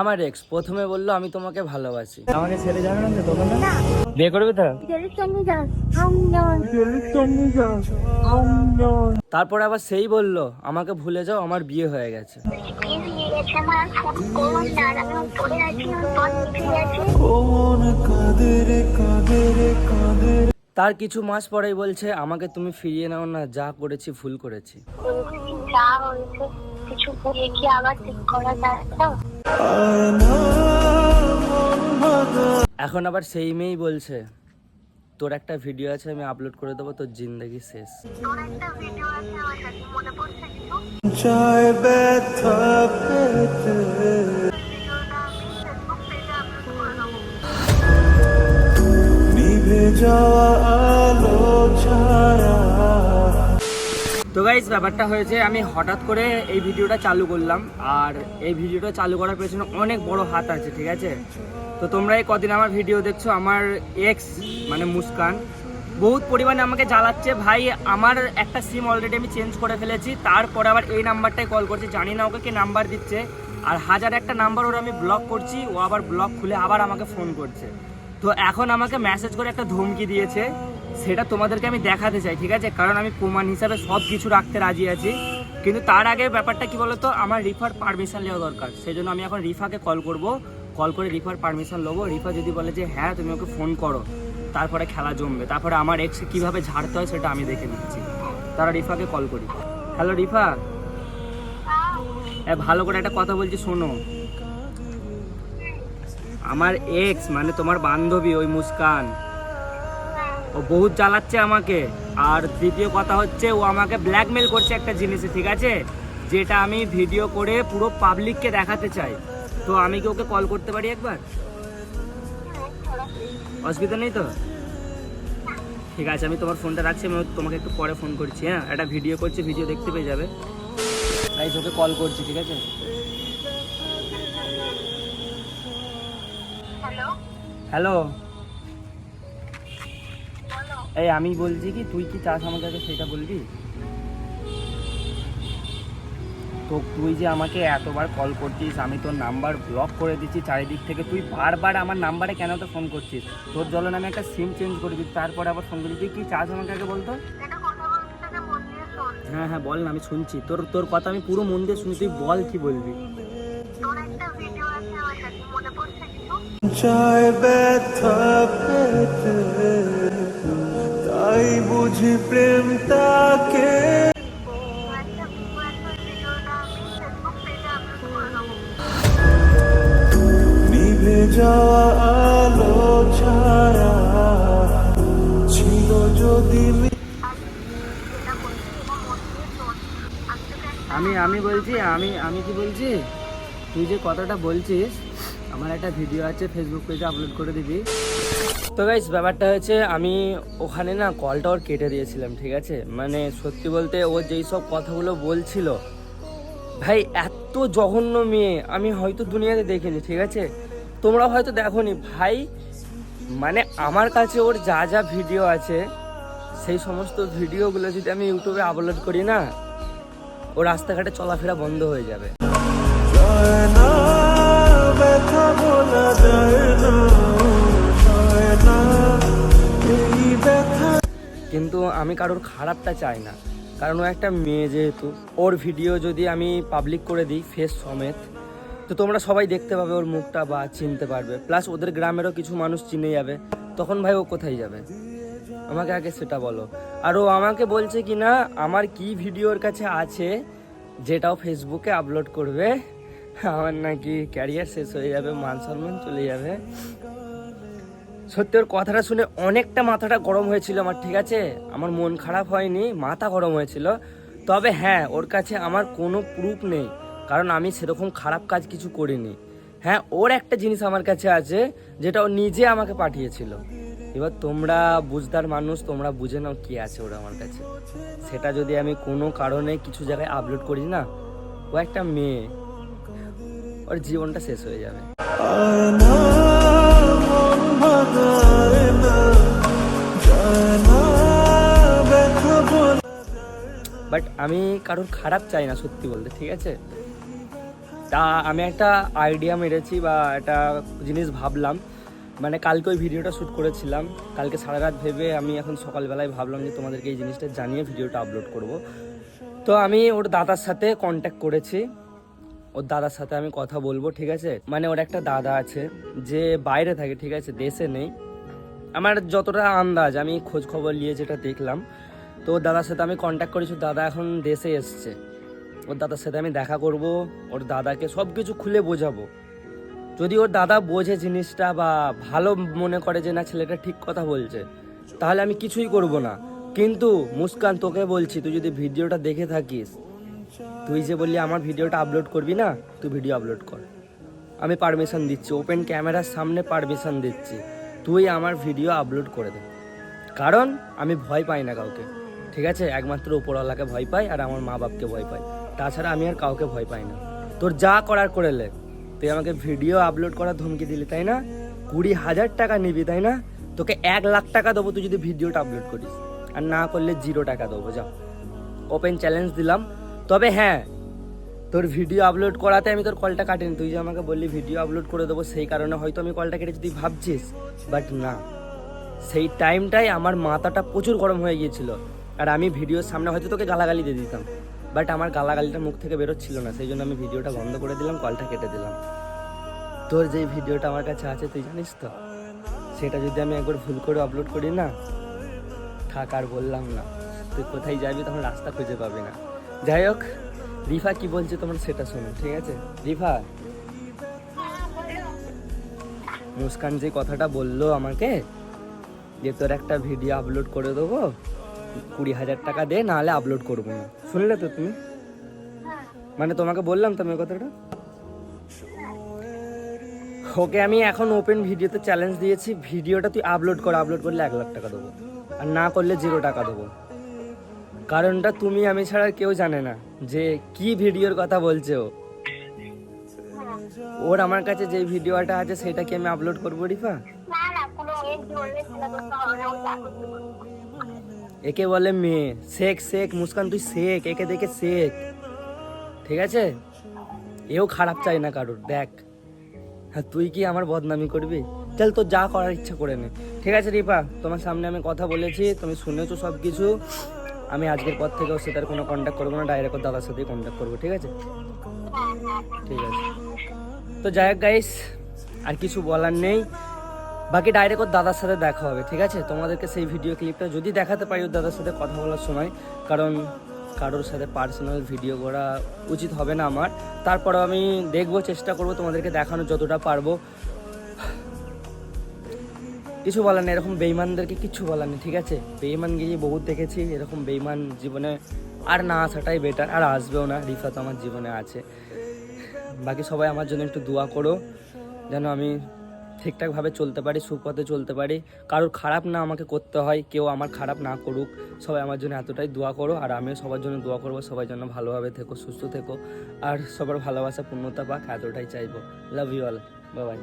আমার এক্স প্রথমে বলল আমি তোমাকে ভালোবাসি। আমাকে ছেড়ে যাবে না তো না? বিয়ে করবে তো? তারপরে আবার সেই বলল আমাকে ভুলে যাও আমার বিয়ে হয়ে গেছে। তার কিছু মাস পরেই বলছে আমাকে তুমি ফিরিয়ে নাও না যা করেছি ভুল করেছি। ভুলে কি আবার ঠিক করা যায় তো। এখন আবার সেই মেয়েই বলছে তোর একটা ভিডিও আছে আমি আপলোড করে দেবো তোর জিন্দগি শেষ। তোর তো গাইজ ব্যাপারটা হয়েছে, আমি হঠাৎ করে এই ভিডিওটা চালু করলাম, আর এই ভিডিওটা চালু করার পেছনে অনেক বড় হাত আছে, ঠিক আছে? তো তোমরা এই কদিন আমার ভিডিও দেখছ, আমার এক্স মানে মুস্কান, বহুত পরিমাণে আমাকে জ্বালাচ্ছে। ভাই, আমার একটা সিম অলরেডি আমি চেঞ্জ করে ফেলেছি, তারপরে আবার এই নাম্বারটাই কল করছি, জানি না ওকে কে নাম্বার দিচ্ছে, আর হাজার একটা নাম্বার ওর আমি ব্লক করছি, ও আবার ব্লক খুলে আবার আমাকে ফোন করছে। তো এখন আমাকে মেসেজ করে একটা ধমকি দিয়েছে সেটা তোমাদেরকে আমি দেখাতে চাই, ঠিক আছে? কারণ আমি প্রমাণ হিসাবে সব কিছু রাখতে রাজি আছি। কিন্তু তার আগে ব্যাপারটা কি বলতো? আমার রিফার পারমিশন নেওয়া দরকার। সেই জন্য আমি এখন রিফাকে কল করব। কল করে রিফার পারমিশন নেব। রিফা যদি বলে যে হ্যাঁ তুমি ওকে ফোন করো। তারপরে খেলা জমবে। তারপরে আমার এক্স কীভাবে ঝাড়তে হয় সেটা আমি দেখে নিচ্ছি। তারা রিফাকে কল করি। হ্যালো রিফা? হ্যাঁ ভালো করে একটা কথা বলছি, শোনো। আমার এক্স মানে তোমার বান্ধবী, ওই মুস্কান। ও বহুত জ্বালাচ্ছে আমাকে। আর দ্বিতীয় কথা হচ্ছে ও আমাকে ব্ল্যাকমেল করছে একটা জিনিসে ঠিক আছে? যেটা আমি ভিডিও করে পুরো পাবলিককে দেখাতে চাই। তো আমি কি ওকে কল করতে পারি একবার? অসুবিধা নেই তো? ঠিক আছে আমি তোমার ফোনটা রাখছি আমি তোমাকে একটু পরে ফোন করছি হ্যাঁ? একটা ভিডিও করছি ভিডিও দেখতে পেয়ে যাবে। তাই তোকে কল করছি ঠিক আছে? হ্যালো এই আমি বলছি কি, তুই কি চাস আমার কাছে সেটা বলবি? তো তুই যে আমাকে এতবার কল করছিস, আমি তোর নাম্বার ব্লক করে দিচ্ছি, চারিদিক থেকে তুই বারবার আমার নাম্বারে কেন তো ফোন করছিস? তোর জন্য আমি একটা সিম চেঞ্জ করে দিচ্ছি, তারপরে আবার ফোন করছি তুই কি চাস আমাকে আগে বলতো? হ্যাঁ হ্যাঁ বল না, আমি শুনছি। তোর তোর কথা আমি পুরো মন দিয়ে শুনি তুই বল কি বলবি? ব্যথা পেতে তাই বুঝি প্রেম তাকে নিভে যাওয়া আলো ছায়া ছিল যদি আমি আমি বলছি, আমি আমি কি বলছি? তুই যে কথাটা বলছিস, আমার একটা ভিডিও আছে ফেসবুক পেজে আপলোড করে দিবি। তো গাইস ব্যাপারটা হচ্ছে আমি ওখানে না কলটা ওর কেটে দিয়েছিলাম, ঠিক আছে? মানে সত্যি বলতে ও যেই সব কথাগুলো বলছিল, ভাই এত জঘন্য মেয়ে, আমি হয়তো দুনিয়াতে দেখিনি, ঠিক আছে? তোমরা হয়তো দেখোনি, ভাই মানে আমার কাছে ওর যা যা ভিডিও আছে, সেই সমস্ত ভিডিওগুলো যদি আমি ইউটিউবে আপলোড করি না, ও রাস্তাঘাটে চলাফেরা বন্ধ হয়ে যাবে। কিন্তু আমি কারোর খারাপটা চাই না। কারণ ও একটা মেয়ে যেহেতু, ওর ভিডিও যদি আমি পাবলিক করে দিই ফেস সমেত, তো তোমরা সবাই দেখতে পাবে ওর মুখটা বা চিনতে পারবে। প্লাস ওদের গ্রামেরও কিছু মানুষ চিনে যাবে। তখন ভাই ও কোথায় যাবে? আমাকে আগে সেটা বলো। আর ও আমাকে বলছে কি না, আমার কি ভিডিওর কাছে আছে যেটাও ফেসবুকে আপলোড করবে, আমার নাকি ক্যারিয়ার শেষ হয়ে যাবে, মান সম্মান চলে যাবে। সত্যি ওর কথাটা শুনে অনেকটা মাথাটা গরম হয়েছিল আমার, ঠিক আছে? আমার মন খারাপ হয়নি, মাথা গরম হয়েছিল। তবে হ্যাঁ ওর কাছে আমার কোনো প্রুফ নেই, কারণ আমি সেরকম খারাপ কাজ কিছু করিনি। হ্যাঁ ওর একটা জিনিস আমার কাছে আছে, যেটা ও নিজে আমাকে পাঠিয়েছিল। এবার তোমরা বুঝদার মানুষ, তোমরা বুঝে নাও কি আছে ওরা আমার কাছে। সেটা যদি আমি কোনো কারণে কিছু জায়গায় আপলোড করি না, ও একটা মেয়ে, ওর জীবনটা শেষ হয়ে যাবে। বাট আমি কারোর খারাপ চাই না সত্যি বলতে, ঠিক আছে? তা আমি একটা আইডিয়া মেরেছি বা একটা জিনিস ভাবলাম। মানে কালকে ওই ভিডিওটা শ্যুট করেছিলাম। কালকে সারা রাত ভেবে আমি এখন সকালবেলায় ভাবলাম যে তোমাদেরকে এই জিনিসটা জানিয়ে ভিডিওটা আপলোড করব। তো আমি ওর দাদার সাথে কন্ট্যাক্ট করেছি। ওর দাদার সাথে আমি কথা বলব, ঠিক আছে? মানে ওর একটা দাদা আছে যে বাইরে থাকে, ঠিক আছে? দেশে নেই। আমার যতটা আন্দাজ, আমি খোঁজ খবর নিয়ে যেটা দেখলাম তো ওর দাদার সাথে আমি কন্ট্যাক্ট করেছি, দাদা এখন দেশে এসছে। ওর দাদার সাথে আমি দেখা করব, ওর দাদাকে সব কিছু খুলে বোঝাবো। যদি ওর দাদা বোঝে জিনিসটা বা ভালো মনে করে যে না, ছেলেটা ঠিক কথা বলছে, তাহলে আমি কিছুই করব না। কিন্তু মুস্কান, তোকে বলছি, তুই যদি ভিডিওটা দেখে থাকিস, তুই যে বললি আমার ভিডিওটা আপলোড করবি না, তুই ভিডিও আপলোড কর। আমি পারমিশন দিচ্ছি ওপেন ক্যামেরার সামনে পারমিশন দিচ্ছি। তুই আমার ভিডিও আপলোড করে দে। কারণ আমি ভয় পাই না কাউকে। ঠিক আছে? একমাত্র উপরওয়ালাকে ভয় পাই আর আমার মা বাপকে ভয় পাই তাছাড়া আমি আর কাউকে ভয় পাই না। তোর যা করার করে লে। তুই আমাকে ভিডিও আপলোড করার ধমকি দিলি, তাই না? কুড়ি হাজার টাকা নিবি, তাই না? তোকে এক লাখ টাকা দেবো তুই যদি ভিডিওটা আপলোড করিস। আর না করলে জিরো টাকা দেবো, যা। ওপেন চ্যালেঞ্জ দিলাম। তবে হ্যাঁ তোর ভিডিও আপলোড করাতে আমি তোর কলটা কাটিনি। তুই যে আমাকে বললি ভিডিও আপলোড করে দেবো, সেই কারণে হয়তো আমি কলটা কেটেছি, তুই ভাবছিস। বাট না। সেই টাইমটাই আমার মাথাটা প্রচুর গরম হয়ে গিয়েছিল। আর আমি ভিডিওর সামনে হয়তো তোকে গালাগালি দিয়ে দিতাম। বাট আমার গালাগালিটা মুখ থেকে বেরোচ্ছিল না, সেই জন্য আমি ভিডিওটা বন্ধ করে দিলাম কলটা কেটে দিলাম। তোর যে ভিডিওটা আমার কাছে আছে, তুই জানিস তো? সেটা যদি আমি একবার ভুল করে আপলোড করি না, থাক আর বললাম না। তুই কোথায় যাবি তখন রাস্তা খুঁজে পাবি না। যাই হোক, রিফা কি বলছে তোমার সেটা শোনো, ঠিক আছে? রিফা? মুস্কান যে কথাটা বলল আমাকে, যে তোর একটা ভিডিও আপলোড করে দেবো কুড়ি হাজার টাকা দে, নাহলে আপলোড করব না। শুনলে তো তুমি? মানে তোমাকে বললাম তো আমি কথাটা? ওকে আমি এখন ওপেন ভিডিওতে চ্যালেঞ্জ দিয়েছি। ভিডিওটা তুই আপলোড কর আপলোড করলে এক লাখ টাকা দেবো। আর না করলে জিরো টাকা দেবো। কারণটা তুমি, আমি ছাড়া কেউ জানে না যে কি ভিডিওর কথা বলছে ও। ওর আমার কাছে যে ভিডিওটা আছে, সেটা কি আমি আপলোড করব, রিফা? একে বলে মেয়ে। শেখ শেখ, মুস্কান, তুই শেখ, একে দেখে শেখ। ঠিক আছে? এও খারাপ চাই না কারোর, দেখ। হ্যাঁ তুই কি আমার বদনামি করবি? চল তো যা করার ইচ্ছা করে নে। ঠিক আছে, রিপা, তোমার সামনে আমি কথা বলেছি, তুমি শুনেছো সব কিছু আমি আজকের পর থেকে ওর সাথে কোনো কন্ট্যাক্ট করব না ডাইরেক্ট দাদার সাথেই কন্ট্যাক্ট করব, ঠিক আছে? ঠিক আছে। তো যাই হোক গাইস আর কিছু বলার নেই। বাকি ডাইরেক্ট ওর দাদার সাথে দেখা হবে, ঠিক আছে? তোমাদেরকে সেই ভিডিও ক্লিপটা যদি দেখাতে পারি ওর দাদার সাথে কথা বলার সময়, কারণ কারোর সাথে পার্সোনাল ভিডিও করা উচিত হবে না আমার। তারপরেও আমি দেখব, চেষ্টা করব তোমাদেরকে দেখানোর যতটা পারব। কিছু বলার নেই, এরকম বেইমানদেরকে কিছু বলার নেই, ঠিক আছে? বেইমান গিয়ে বহুত দেখেছি, এরকম বেইমান জীবনে আর না আসাটাই বেটার আর আসবেও না রিফা তো আমার জীবনে আছে। বাকি সবাই আমার জন্য একটু দোয়া করো, যেন আমি ঠিকঠাকভাবে চলতে পারি সুপথে চলতে পারি। কারোর খারাপ না আমাকে করতে হয়, কেউ আমার খারাপ না করুক। সবাই আমার জন্য এতটাই দোয়া করো, আর আমিও সবার জন্য দোয়া করব সবার জন্য ভালোভাবে থেকো, সুস্থ থেকো। আর সবার ভালোবাসা, পূর্ণতা পাক, এতটাই চাইব। Love you all by